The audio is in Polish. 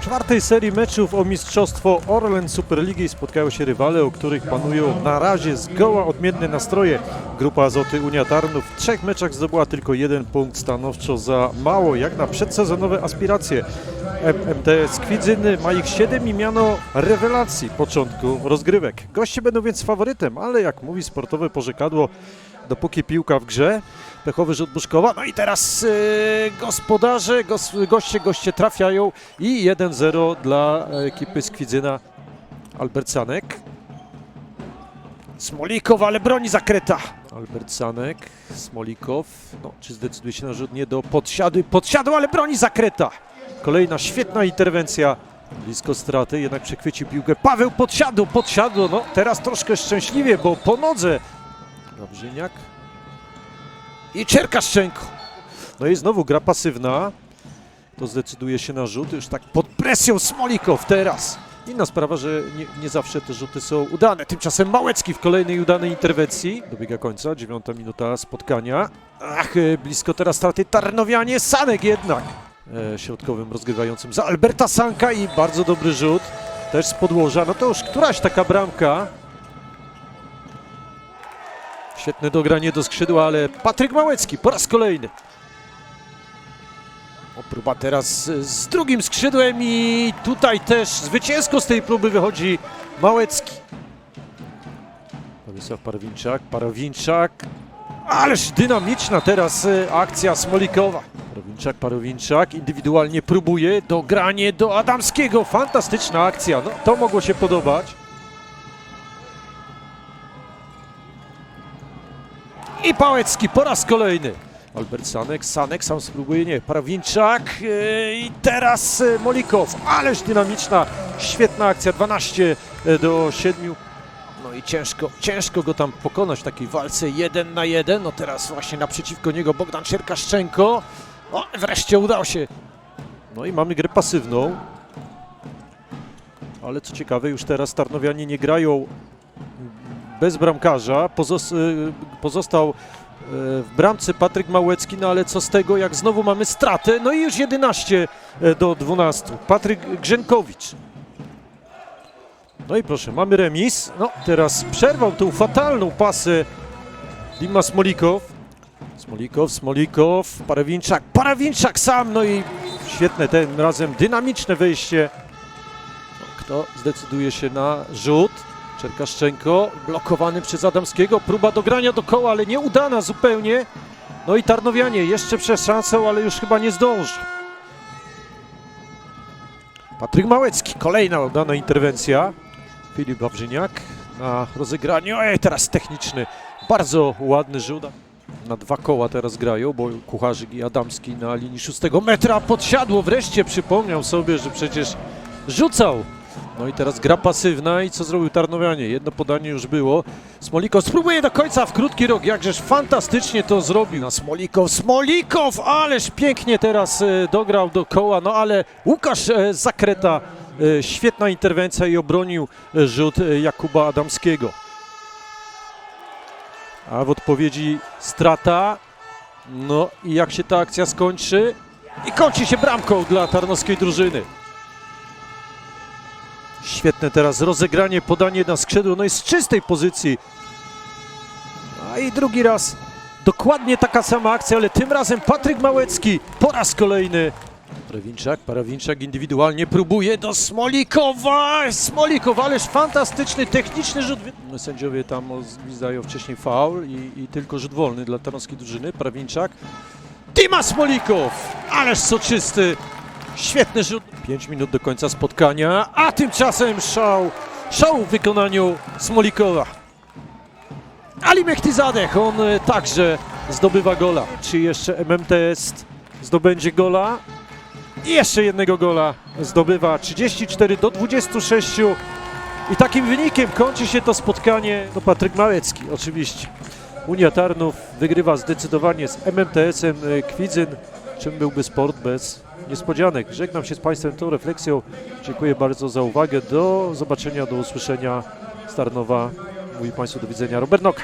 Czwartej serii meczów o mistrzostwo Orlen Superligi spotkają się rywale, o których panują na razie zgoła odmienne nastroje. Grupa Azoty Unia Tarnów w trzech meczach zdobyła tylko jeden punkt stanowczo za mało, jak na przedsezonowe aspiracje. MTS Kwidzyny ma ich 7 i miano rewelacji początku rozgrywek. Goście będą więc faworytem, ale jak mówi sportowe porzekadło, dopóki piłka w grze, pechowy rzut Buszkowa. No i teraz yy, gospodarze, gos, goście, goście trafiają i 1-0 dla ekipy z Kwidzyna. Albert Sanek. Smolikow, ale broni zakreta. Albert Sanek, Smolikow. No, czy zdecyduje się na rzut? Nie do podsiady. Podsiadł, ale broni zakreta. Kolejna świetna interwencja. Blisko straty, jednak przechwycił piłkę. Paweł podsiadł, podsiadł. No, teraz troszkę szczęśliwie, bo po nodze. Gabrzyniak. I Czerkaszczenko. No i znowu gra pasywna. To zdecyduje się na rzut. Już tak pod presją Smolikow teraz. Inna sprawa, że nie, nie zawsze te rzuty są udane. Tymczasem Małecki w kolejnej udanej interwencji. Dobiega końca, dziewiąta minuta spotkania. Ach, blisko teraz straty Tarnowianie. Sanek jednak środkowym rozgrywającym za Alberta Sanka i bardzo dobry rzut. Też z podłoża. No to już któraś taka bramka. Świetne dogranie do skrzydła, ale Patryk Małecki po raz kolejny. O, próba teraz z- drugim skrzydłem i tutaj też zwycięsko z tej próby wychodzi Małecki. Władysław Parwinczak, Parowinczak. Ależ dynamiczna teraz e, akcja Smolikowa. Parowinczak, Parowinczak indywidualnie próbuje dogranie do Adamskiego. Fantastyczna akcja, no to mogło się podobać. I Pałecki po raz kolejny. Albert Sanek, Sanek sam spróbuje, nie, Parawinczak yy, i teraz yy, Molikow. Ależ dynamiczna, świetna akcja, 12 do 7. No i ciężko, ciężko go tam pokonać w takiej walce jeden na jeden. No teraz właśnie naprzeciwko niego Bogdan Czerkaszczenko. O, wreszcie udało się. No i mamy grę pasywną. Ale co ciekawe, już teraz Tarnowianie nie grają bez bramkarza. Pozos- y, pozostał y, w bramce Patryk Małecki, no ale co z tego, jak znowu mamy stratę? No i już 11 do 12. Patryk Grzenkowicz. No i proszę, mamy remis. No teraz przerwał tą fatalną pasę Dima Smolikow. Smolikow, Smolikow, Parawinczak, Parawinczak sam, no i świetne tym razem dynamiczne wejście. No, Kto zdecyduje się na rzut? Czerkaszczenko blokowany przez Adamskiego. Próba dogrania do koła, ale nieudana zupełnie. No i Tarnowianie jeszcze przez szansę, ale już chyba nie zdąży. Patryk Małecki, kolejna udana interwencja. Filip Wawrzyniak na rozegraniu. Ej, teraz techniczny, bardzo ładny rzut. Na dwa koła teraz grają, bo Kucharzyk i Adamski na linii szóstego metra podsiadło. Wreszcie przypomniał sobie, że przecież rzucał no i teraz gra pasywna i co zrobił Tarnowianie? Jedno podanie już było. Smolikow spróbuje do końca w krótki rok, jakżeż fantastycznie to zrobił. Na Smolikow, Smolikow, ależ pięknie teraz e, dograł do koła, no ale Łukasz e, Zakreta, e, świetna interwencja i obronił rzut Jakuba Adamskiego. A w odpowiedzi strata. No i jak się ta akcja skończy? I kończy się bramką dla tarnowskiej drużyny. Świetne teraz rozegranie, podanie na skrzydło, no i z czystej pozycji. A i drugi raz dokładnie taka sama akcja, ale tym razem Patryk Małecki po raz kolejny. Parowinczak, Parowinczak indywidualnie próbuje do Smolikowa. Smolikow, ależ fantastyczny, techniczny rzut. Sędziowie tam zdają wcześniej faul i, i tylko rzut wolny dla tarnowskiej drużyny. Parowinczak. Dima Smolikow, ależ soczysty. Świetny rzut. 5 minut do końca spotkania, a tymczasem szał, szał w wykonaniu Smolikowa. Ali Mechtizadeh, on e, także zdobywa gola. Czy jeszcze MMTS zdobędzie gola? I jeszcze jednego gola zdobywa 34 do 26. I takim wynikiem kończy się to spotkanie. No Patryk Małecki oczywiście. Unia Tarnów wygrywa zdecydowanie z MMTS-em e, Kwidzyn. Czym byłby sport bez niespodzianek? Żegnam się z Państwem tą refleksją. Dziękuję bardzo za uwagę. Do zobaczenia, do usłyszenia z Tarnowa. Mówi Państwu do widzenia Robert Noka.